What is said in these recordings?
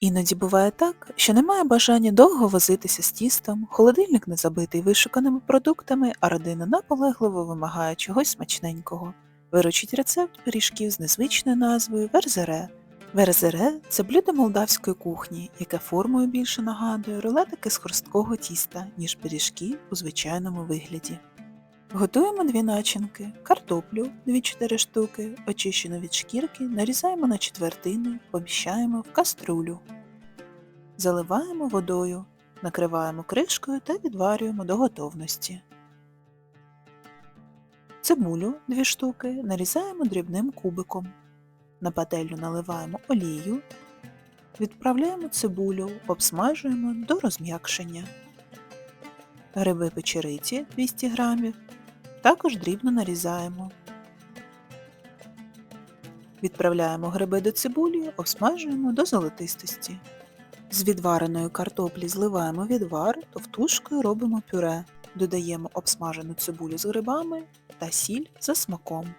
Іноді буває так, що немає бажання довго возитися з тістом, холодильник не забитий вишуканими продуктами, а родина наполегливо вимагає чогось смачненького. Виручить рецепт пиріжків з незвичною назвою верзере. Верзере – це блюдо молдавської кухні, яке формою більше нагадує рулетики з хрусткого тіста, ніж пиріжки у звичайному вигляді. Готуємо дві начинки, картоплю 2-4 штуки, очищену від шкірки, нарізаємо на четвертини, поміщаємо в каструлю. Заливаємо водою, накриваємо кришкою та відварюємо до готовності. Цибулю 2 штуки нарізаємо дрібним кубиком. На пательню наливаємо олію, відправляємо цибулю, обсмажуємо до розм'якшення. Гриби печериці 200 грамів також дрібно нарізаємо. Відправляємо гриби до цибулі, обсмажуємо до золотистості. З відвареної картоплі зливаємо відвар, товтушкою робимо пюре. Додаємо обсмажену цибулю з грибами та сіль за смаком.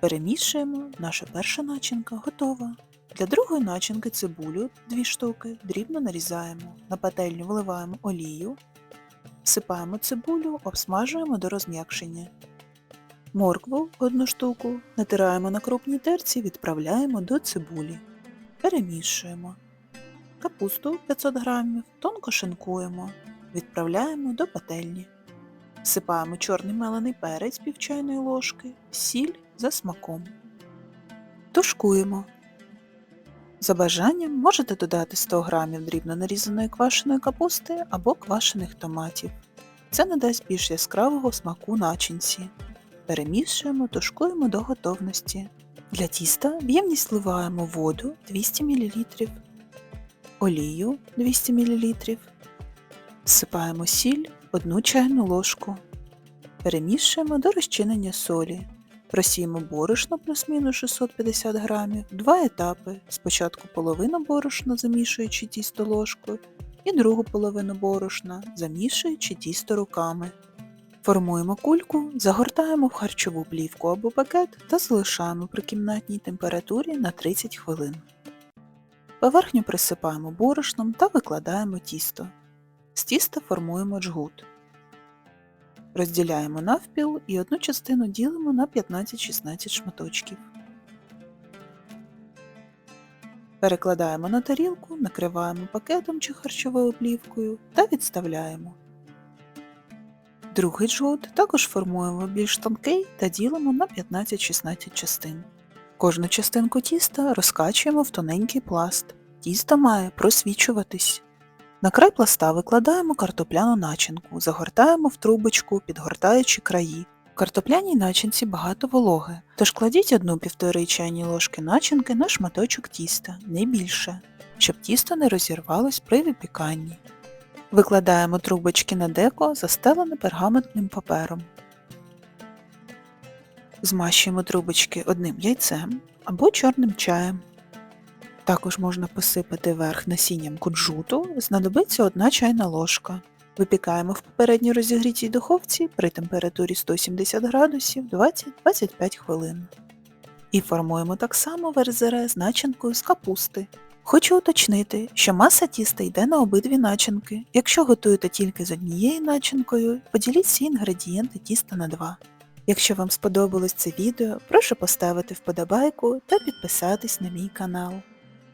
Перемішуємо, наша перша начинка готова. Для другої начинки цибулю 2 штуки дрібно нарізаємо. На пательню вливаємо олію, всипаємо цибулю, обсмажуємо до розм'якшення. Моркву одну штуку натираємо на крупній терці, відправляємо до цибулі. Перемішуємо. Капусту 500 грамів тонко шинкуємо, відправляємо до пательні. Всипаємо чорний мелений перець пів чайної ложки, сіль за смаком. Тушкуємо. За бажанням можете додати 100 г дрібно нарізаної квашеної капусти або квашених томатів. Це надасть більш яскравого смаку начинці. Перемішуємо, тушкуємо до готовності. Для тіста в ємність вливаємо воду 200 мл, олію 200 мл, всипаємо сіль 1 чайну ложку. Перемішуємо до розчинення солі. Просіємо борошно плюс-мінус 650 грамів, два етапи. Спочатку половину борошна, замішуючи тісто ложкою, і другу половину борошна, замішуючи тісто руками. Формуємо кульку, загортаємо в харчову плівку або пакет та залишаємо при кімнатній температурі на 30 хвилин. Поверхню присипаємо борошном та викладаємо тісто. З тіста формуємо джгут. Розділяємо навпіл і одну частину ділимо на 15-16 шматочків. Перекладаємо на тарілку, накриваємо пакетом чи харчовою плівкою та відставляємо. Другий джгут також формуємо більш тонкий та ділимо на 15-16 частин. Кожну частинку тіста розкачуємо в тоненький пласт. Тісто має просвічуватись. На край пласта викладаємо картопляну начинку, загортаємо в трубочку, підгортаючи краї. В картопляній начинці багато вологи, тож кладіть одну-півтори чайні ложки начинки на шматочок тіста, не більше, щоб тісто не розірвалось при випіканні. Викладаємо трубочки на деко, застелене пергаментним папером. Змащуємо трубочки одним яйцем або чорним чаєм. Також можна посипати верх насінням кунжуту, знадобиться 1 чайна ложка. Випікаємо в попередньо розігрітій духовці при температурі 170 градусів 20-25 хвилин. І формуємо так само верзере з начинкою з капусти. Хочу уточнити, що маса тіста йде на обидві начинки. Якщо готуєте тільки з однією начинкою, поділіть всі інгредієнти тіста на два. Якщо вам сподобалось це відео, прошу поставити вподобайку та підписатись на мій канал.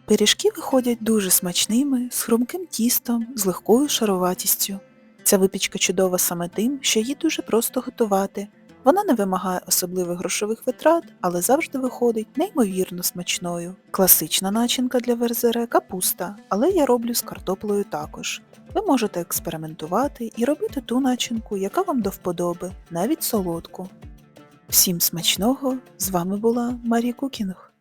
Пиріжки виходять дуже смачними, з хрумким тістом, з легкою шаруватістю. Ця випічка чудова саме тим, що її дуже просто готувати. Вона не вимагає особливих грошових витрат, але завжди виходить неймовірно смачною. Класична начинка для верзере капуста, але я роблю з картоплею також. Ви можете експериментувати і робити ту начинку, яка вам до вподоби, навіть солодку. Всім смачного! З вами була Марія Кукінг.